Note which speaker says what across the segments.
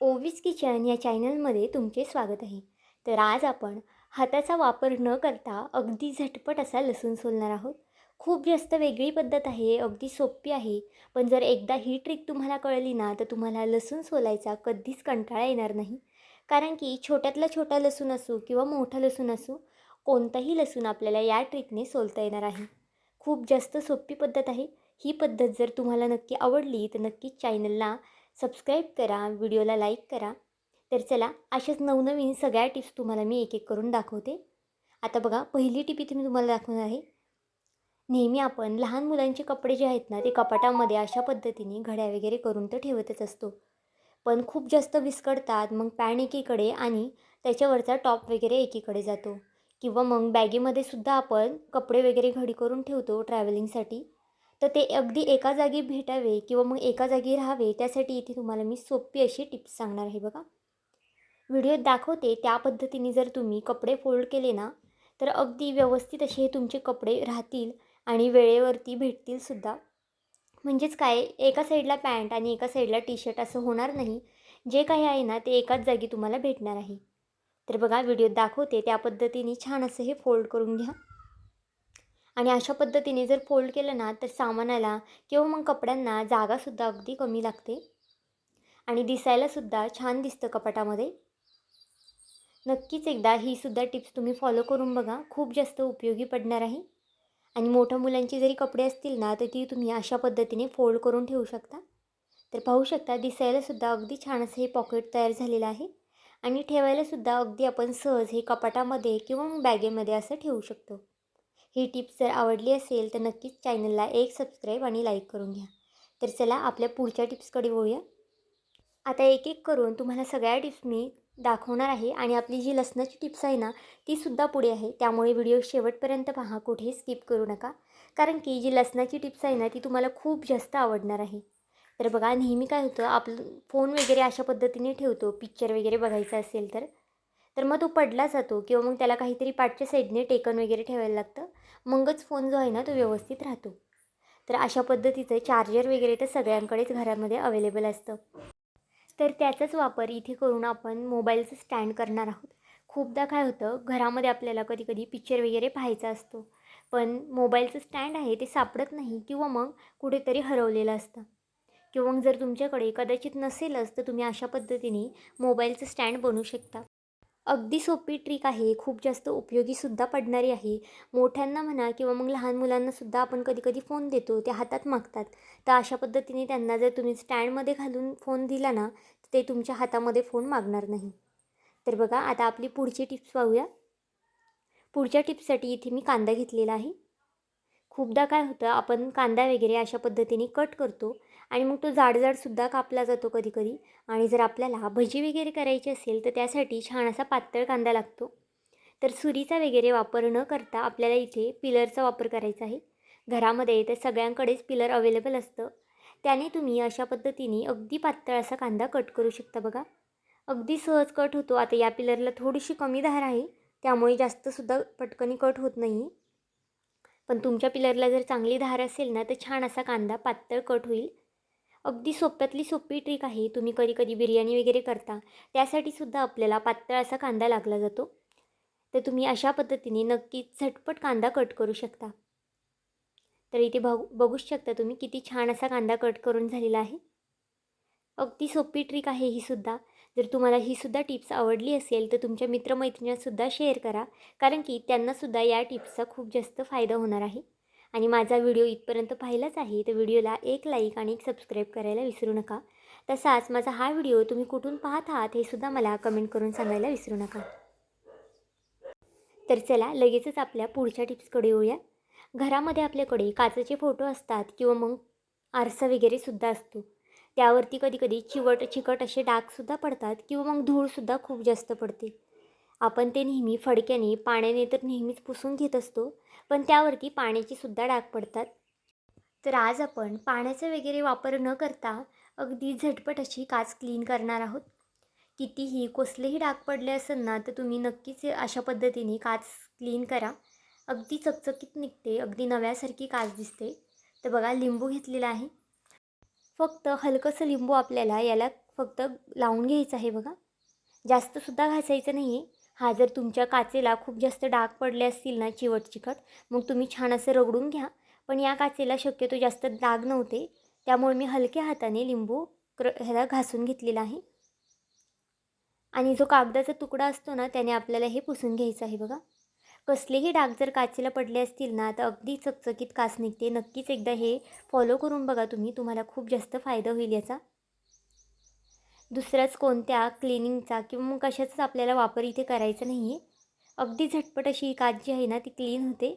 Speaker 1: ओवीस kitchen या चॅनलमध्ये तुमचे स्वागत आहे. तर आज आपण हाताचा वापर न करता अगदी झटपट असा लसूण सोलणार आहोत. खूप जास्त वेगळी पद्धत आहे अगदी सोपी आहे. पण जर एकदा ही ट्रिक तुम्हाला कळली ना तर तुम्हाला लसूण सोलायचा कधीच कंटाळा येणार नाही. कारण की छोट्यातला छोटा लसूण असू किंवा मोठा लसूण असू कोणताही लसूण आपल्याला या ट्रिकने सोलता येणार आहे. खूप जास्त सोपी पद्धत आहे. ही पद्धत जर तुम्हाला नक्की आवडली तर नक्कीच चॅनलला सबस्क्राईब करा व्हिडिओला लाईक करा. तर चला अशाच नवनवीन सगळ्या टिप्स तुम्हाला मी एक एक करून दाखवते. आता बघा पहिली टिप इथे मी तुम्हाला दाखवणार आहे. नेहमी आपण लहान मुलांचे कपडे जे आहेत ना ते कपाटामध्ये अशा पद्धतीने घड्या वगैरे करून तर ठेवतच असतो. पण खूप जास्त विस्कडतात मग पॅन एकीकडे आणि त्याच्यावरचा टॉप वगैरे एकीकडे जातो. किंवा मग बॅगेमध्ये सुद्धा आपण कपडे वगैरे घडी करून ठेवतो ट्रॅव्हलिंगसाठी तर ते अगदी एका जागी भेटावे किंवा मग एका जागी राहावे त्यासाठी इथे तुम्हाला मी सोपी अशी टिप्स सांगणार आहे बघा. व्हिडिओत दाखवते त्या पद्धतीने जर तुम्ही कपडे फोल्ड केले ना तर अगदी व्यवस्थित असे हे तुमचे कपडे राहतील आणि वेळेवरती भेटतील सुद्धा. म्हणजेच काय एका साईडला पॅन्ट आणि एका साईडला टी शर्ट असं होणार नाही. जे काही आहे ना ते एकाच जागी तुम्हाला भेटणार आहे. तर बघा व्हिडिओत दाखवते त्या पद्धतीने छान असं हे फोल्ड करून घ्या. आणि अशा पद्धतीने जर फोल्ड केलं ना तर सामानाला किंवा मग कपड्यांना जागासुद्धा अगदी कमी लागते. आणि दिसायलासुद्धा छान दिसतं कपाटामध्ये. नक्कीच एकदा ही सुद्धा टिप्स तुम्ही फॉलो करून बघा. खूप जास्त उपयोगी पडणार आहे. आणि मोठ्या मुलांची जरी कपडे असतील ना तर ती तुम्ही अशा पद्धतीने फोल्ड करून ठेवू शकता. तर पाहू शकता दिसायलासुद्धा अगदी छान असं हे पॉकेट तयार झालेलं आहे. आणि ठेवायलासुद्धा अगदी आपण सहज हे कपाटामध्ये किंवा मग बॅगेमध्ये असं ठेवू शकतो. ही टिप्स जर आवडली असेल तर नक्कीच चॅनलला एक सबस्क्राईब आणि लाईक करून घ्या. तर चला आपल्या पुढच्या टिप्सकडे वळूया. आता एक एक करून तुम्हाला सगळ्या टिप्स मी दाखवणार आहे आणि आपली जी लसणाची टिप्स आहे ना तीसुद्धा पुढे आहे. त्यामुळे व्हिडिओ शेवटपर्यंत पहा कुठेही स्किप करू नका. कारण की जी लसणाची टिप्स आहे ना ती तुम्हाला खूप जास्त आवडणार आहे. तर बघा नेहमी काय होतं आपलं फोन वगैरे अशा पद्धतीने ठेवतो पिक्चर वगैरे बघायचं असेल तर. तर मग तो पडला जातो किंवा मग त्याला काहीतरी पाठच्या साईडने टेकन वगैरे ठेवायला लागतं. मगच फोन जो आहे ना तो व्यवस्थित राहतो. तर अशा पद्धतीचं चार्जर वगैरे तर सगळ्यांकडेच घरामध्ये अवेलेबल असतं. तर त्याचाच वापर इथे करून आपण मोबाईलचं स्टँड करणार आहोत. खूपदा काय होतं घरामध्ये आपल्याला कधी कधी पिक्चर वगैरे पाहायचा असतो. पण मोबाईलचं स्टँड आहे ते सापडत नाही किंवा मग कुठेतरी हरवलेलं असतं. किंवा मग जर तुमच्याकडे कदाचित नसेलच तर तुम्ही अशा पद्धतीने मोबाईलचं स्टँड बनवू शकता. अगदी सोपी ट्रिक आहे. खूप जास्त उपयोगीसुद्धा पडणारी आहे. मोठ्यांना म्हणा किंवा मग लहान मुलांनासुद्धा आपण कधी कधी फोन देतो ते हातात मागतात. तर अशा पद्धतीने त्यांना जर तुम्ही स्टँडमध्ये घालून फोन दिला ना तर ते तुमच्या हातामध्ये फोन मागणार नाही. तर बघा आता आपली पुढची टिप्स पाहूया. पुढच्या टिप्ससाठी इथे मी कांदा घेतलेला आहे. खूपदा काय होतं आपण कांदा वगैरे अशा पद्धतीने कट करतो. आणि मग तो जाडजाडसुद्धा कापला जातो कधी कधी आणि जर आपल्याला भजी वगैरे करायची असेल तर त्यासाठी छान असा पातळ कांदा लागतो. तर सुरीचा वगैरे वापर न करता आपल्याला इथे पिलरचा वापर करायचा आहे. घरामध्ये तर सगळ्यांकडेच पिलर अवेलेबल असतं. त्याने तुम्ही अशा पद्धतीने अगदी पातळ असा कांदा कट करू शकता बघा. अगदी सहज कट होतो. आता या पिलरला थोडीशी कमी धार आहे. त्यामुळे जास्तसुद्धा पटकनी कट होत नाही. पण तुमच्या पिलरला जर चांगली धार असेल ना तर छान असा कांदा पातळ कट होईल. अगदी सोप्यातली सोपी ट्रिक आहे. तुम्ही कधी कधी बिर्याणी वगैरे करता. त्यासाठी सुद्धा आपल्याला पातळ असा कांदा लागला जातो. तर तुम्ही अशा पद्धतीने नक्कीच झटपट कांदा कट करू शकता. तर इथे बघू बघूच शकता तुम्ही किती छान असा कांदा कट करून झालेला आहे. अगदी सोपी ट्रिक आहे ही सुद्धा. जर तुम्हाला ही सुद्धा टिप्स आवडली असेल तर तुमच्या मित्रमैत्रिणींसुद्धा शेअर करा. कारण की त्यांनासुद्धा या टिप्सचा खूप जास्त फायदा होणार आहे. आणि माझा व्हिडिओ इथपर्यंत पाहिलाच आहे तर व्हिडिओला एक लाईक आणि एक सबस्क्राईब करायला विसरू नका. तसाच माझा हा व्हिडिओ तुम्ही कुठून पाहत आहात हे सुद्धा मला कमेंट करून सांगायला विसरू नका. तर चला लगेचच आपल्या पुढच्या टिप्सकडे येऊया. घरामध्ये आपल्याकडे काचेचे फोटो असतात किंवा मग आरसा वगैरे सुद्धा असतो. त्यावरती कधी कधी चिवट चिकट असे डागसुद्धा पडतात किंवा मग धूळसुद्धा खूप जास्त पडते. आपण ते नेहमी फडक्याने पाण्याने तर नेहमीच पुसून घेत असतो पण त्यावरती पाण्याची सुद्धा डाग पडतात. तर आज आपण पाण्याचा वगैरे वापर न करता अगदी झटपट अशी काच क्लीन करणार आहोत. कितीही कसलेही डाग पडले असेल ना तर तुम्ही नक्कीच अशा पद्धतीने काच क्लीन करा. अगदी चकचकीत निघते अगदी नव्यासारखी काच दिसते. तर बघा लिंबू घेतलेला आहे. फक्त हलकंसं लिंबू आपल्याला याला फक्त लावून घ्यायचं आहे बघा. जास्तसुद्धा घासायचं नाही आहे हा जर तुमच्या काचेला खूप जास्त डाग पडले असतील ना चिवट चिकट मग तुम्ही छान असं रगडून घ्या. पण या काचेला शक्यतो जास्त डाग नव्हते. त्यामुळे मी हलक्या हाताने लिंबू क्र ह्याला घासून घेतलेला आहे. आणि जो कागदाचा तुकडा असतो ना त्याने आपल्याला हे पुसून घ्यायचं आहे बघा. कसलेही डाग जर काचेला पडले असतील ना तर अगदी चकचकीत काच निघते. नक्कीच एकदा हे फॉलो करून बघा तुम्ही. तुम्हाला खूप जास्त फायदा होईल याचा. दुसऱ्याच कोणत्या क्लिनिंगचा किंवा मग कशाचाच आपल्याला वापर इथे करायचा नाही आहे अगदी झटपट अशी ही काच जी आहे ना ती क्लीन होते.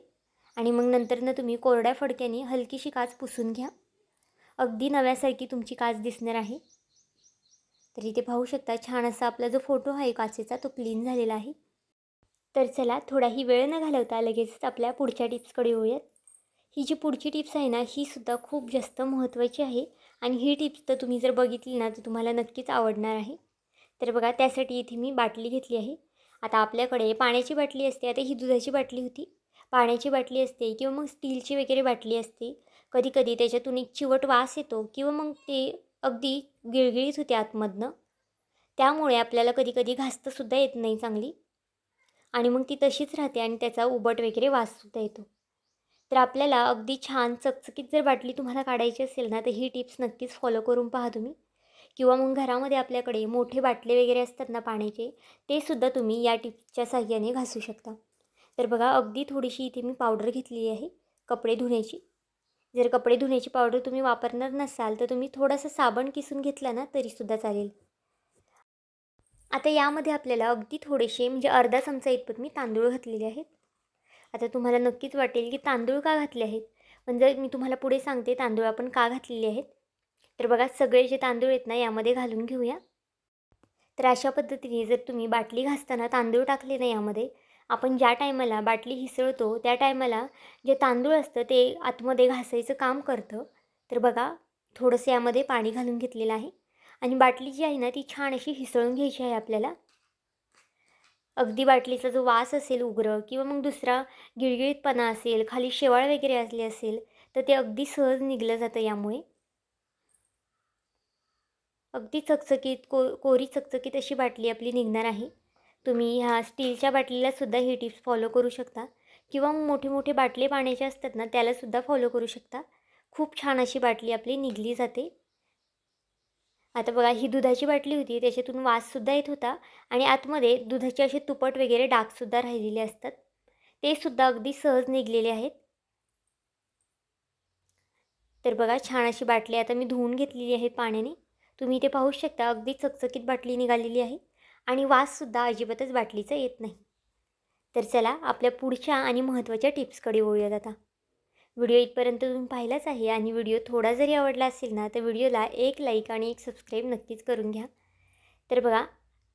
Speaker 1: आणि मग नंतरनं तुम्ही कोरड्या फडक्याने हलकीशी काच पुसून घ्या. अगदी नव्यासारखी तुमची काच दिसणार आहे. तर इथे पाहू शकता छान असा आपला जो फोटो आहे काचेचा तो क्लीन झालेला आहे. तर चला थोडाही वेळ न घालवता लगेचच आपल्या पुढच्या टिप्सकडे येऊयात ही जी पुढची टिप्स आहे ना ही सुद्धा खूप जास्त महत्त्वाची आहे. आणि ही टिप्स तर तुम्ही जर बघितली ना तर तुम्हाला नक्कीच आवडणार आहे. तर बघा त्यासाठी इथे मी बाटली घेतली आहे. आता आपल्याकडे पाण्याची बाटली असते. आता ही दुधाची बाटली होती. पाण्याची बाटली असते किंवा मग स्टीलची वगैरे बाटली असते. कधी कधी त्याच्यातून एक चिवट वास येतो किंवा मग ते अगदी गिळगिळीत होते आतमधनं. त्यामुळे आपल्याला कधी कधी घासतंसुद्धा येत नाही चांगली. आणि मग ती तशीच राहते आणि त्याचा उबट वगैरे वाससुद्धा येतो. तर आपल्याला अगदी छान चकचकीत जर बाटली तुम्हाला काढायची असेल ना तर ही टिप्स नक्कीच फॉलो करून पहा तुम्ही. किंवा मग घरामध्ये आपल्याकडे मोठे बाटले वगैरे असतात ना पाण्याचे ते सुद्धा तुम्ही या टिप्सच्या साह्याने घासू शकता. तर बघा अगदी थोडीशी इथे मी पावडर घेतलेली आहे कपडे धुण्याची. जर कपडे धुण्याची पावडर तुम्ही वापरणार नसाल तर तुम्ही थोडंसं साबण किसून घेतला ना तरीसुद्धा चालेल. आता यामध्ये आपल्याला अगदी थोडेसे म्हणजे अर्धा चमचा इतपत मी तांदूळ घातलेले आहेत. आता तुम्हाला नक्कीच वाटेल की तांदूळ का घातले आहेत? पण जर मी तुम्हाला पुढे सांगते तांदूळ आपण का घातलेले आहेत? तर बघा सगळे जे तांदूळ आहेत ना यामध्ये घालून घेऊया. तर अशा पद्धतीने जर तुम्ही बाटली घासताना तांदूळ टाकले ना यामध्ये आपण ज्या टायमाला बाटली हिसळतो त्या टायमाला जे तांदूळ असतं ते आतमध्ये घासायचं काम करतं. तर बघा थोडंसं यामध्ये पाणी घालून घेतलेलं आहे. आणि बाटली जी आहे ना ती छान अशी हिसळून घ्यायची आहे आपल्याला. अगदी बाटलीचा जो वास असेल उग्र किंवा मग दुसरा गिळगिळीतपणा असेल खाली शेवाळ वगैरे असले असेल तर ते अगदी सहज निघलं जातं यामुळे. अगदी चकचकीत को कोरी चकचकीत अशी बाटली आपली निघणार आहे. तुम्ही ह्या स्टीलच्या बाटलीलासुद्धा ही टिप्स फॉलो करू शकता किंवा मोठे मोठे बाटले पाण्याचे असतात ना त्यालासुद्धा फॉलो करू शकता. खूप छान अशी बाटली आपली निघली जाते. आता बघा ही दुधाची बाटली होती त्याच्यातून वाससुद्धा येत होता आणि आतमध्ये दुधाचे असे तुपट वगैरे डागसुद्धा राहिलेले असतात. ते सुद्धा अगदी सहज निघलेले आहेत. तर बघा छान अशी बाटली आता मी धुवून घेतलेली आहे पाण्याने. तुम्ही इथे पाहू शकता अगदी चकचकीत बाटली निघालेली आहे आणि वाससुद्धा अजिबातच बाटलीचा येत नाही. तर चला आपल्या पुढच्या आणि महत्त्वाच्या टिप्सकडे वळूयात आता. व्हिडिओ इथपर्यंत तुम्ही पाहिलाच आहे आणि व्हिडिओ थोडा जरी आवडला असेल ना तर व्हिडिओला एक लाईक आणि एक सबस्क्राईब नक्कीच करून घ्या. तर बघा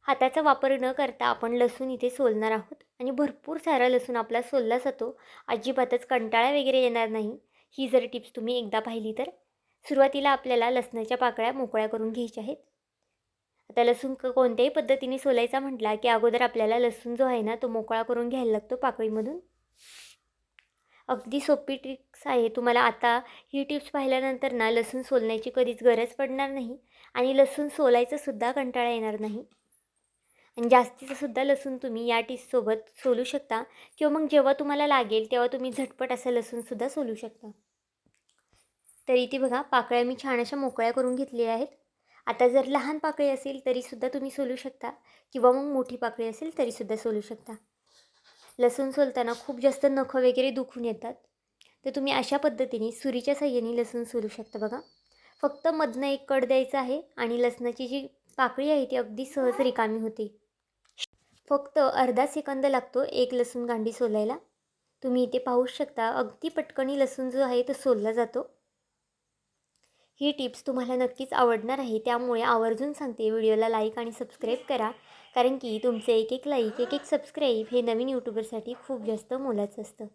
Speaker 1: हाताचा वापर न करता आपण लसूण इथे सोलणार आहोत आणि भरपूर सारा लसूण आपला सोलला जातो. अजिबातच कंटाळा वगैरे येणार नाही. ही जर टिप्स तुम्ही एकदा पाहिली तर. सुरुवातीला आपल्याला लसणाच्या पाकळ्या मोकळ्या करून घ्यायच्या आहेत. आता लसूण क कोणत्याही पद्धतीने सोलायचा म्हटला की अगोदर आपल्याला लसूण जो आहे ना तो मोकळा करून घ्यायला लागतो पाकळीमधून. अगदी सोपी ट्रिक्स आहे. तुम्हाला आता ही टिप्स पाहिल्यानंतर ना लसूण सोलण्याची कधीच गरज पडणार नाही आणि लसूण सोलायचंसुद्धा कंटाळा येणार नाही. आणि जास्तीचंसुद्धा लसूण तुम्ही या टिप्ससोबत सोलू शकता. किंवा मग जेव्हा तुम्हाला लागेल तेव्हा तुम्ही झटपट असं लसूणसुद्धा सोलू शकता. तर इथे बघा पाकळ्या मी छान अशा मोकळ्या करून घेतलेल्या आहेत. आता जर लहान पाकळी असेल तरीसुद्धा तुम्ही सोलू शकता. किंवा मग मोठी पाकळी असेल तरीसुद्धा सोलू शकता. लसूण सोलताना खूप जास्त नखं वगैरे दुखून येतात. तर तुम्ही अशा पद्धतीने सुरीच्या साह्याने लसूण सोलू शकता बघा. फक्त मधनं एक कड द्यायचं आहे आणि लसणाची जी पाकळी आहे ती अगदी सहज रिकामी होते. फक्त अर्धा सेकंद लागतो एक लसूण गांडी सोलायला. तुम्ही इथे पाहू शकता अगदी पटकनी लसूण जो आहे तो सोलला जातो. ही टिप्स तुम्हाला नक्कीच आवडणार आहे. त्यामुळे आवर्जून सांगते व्हिडिओला लाईक आणि सबस्क्राईब करा. कारण की तुमचे एक एक लाईक एक एक सबस्क्राईब हे नवीन यूट्यूबरसाठी खूप जास्त मोलाचं असतं.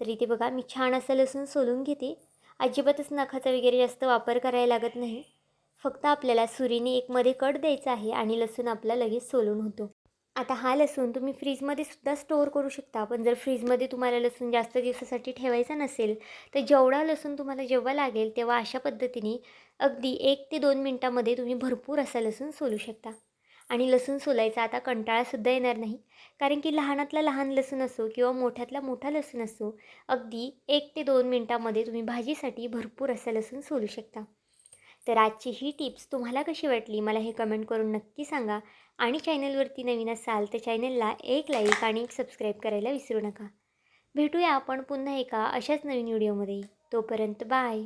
Speaker 1: तर इथे बघा मी छान असं लसूण सोलून घेते. अजिबातच नखाचा वगैरे जास्त वापर करायला लागत नाही. फक्त आपल्याला सुरीने एक मध्ये कट द्यायचा आहे आणि लसूण आपला लगेच सोलून होतो. आता हा लसूण तुम्ही फ्रीजमध्ये सुद्धा स्टोअर करू शकता. पण जर फ्रीजमध्ये तुम्हाला लसूण जास्त दिवसासाठी ठेवायचा नसेल तर जेवढा लसूण तुम्हाला जेव्हा लागेल तेव्हा अशा पद्धतीने अगदी एक ते दोन मिनटामध्ये तुम्ही भरपूर असा लसूण सोलू शकता. आणि लसूण सोलायचा आता कंटाळासुद्धा येणार नाही. कारण की लहानातला लहान लसूण असो किंवा मोठ्यातला मोठा लसूण असो अगदी एक ते दोन मिनटामध्ये तुम्ही भाजीसाठी भरपूर असा लसूण सोलू शकता. तर आजची ही टिप्स तुम्हाला कशी वाटली? मला हे कमेंट करून नक्की सांगा. आणि चॅनलवरती नवीन असाल तर चॅनलला एक लाईक आणि एक सबस्क्राईब करायला विसरू नका. भेटूया आपण पुन्हा एका अशाच नवीन व्हिडिओमध्ये. तोपर्यंत बाय.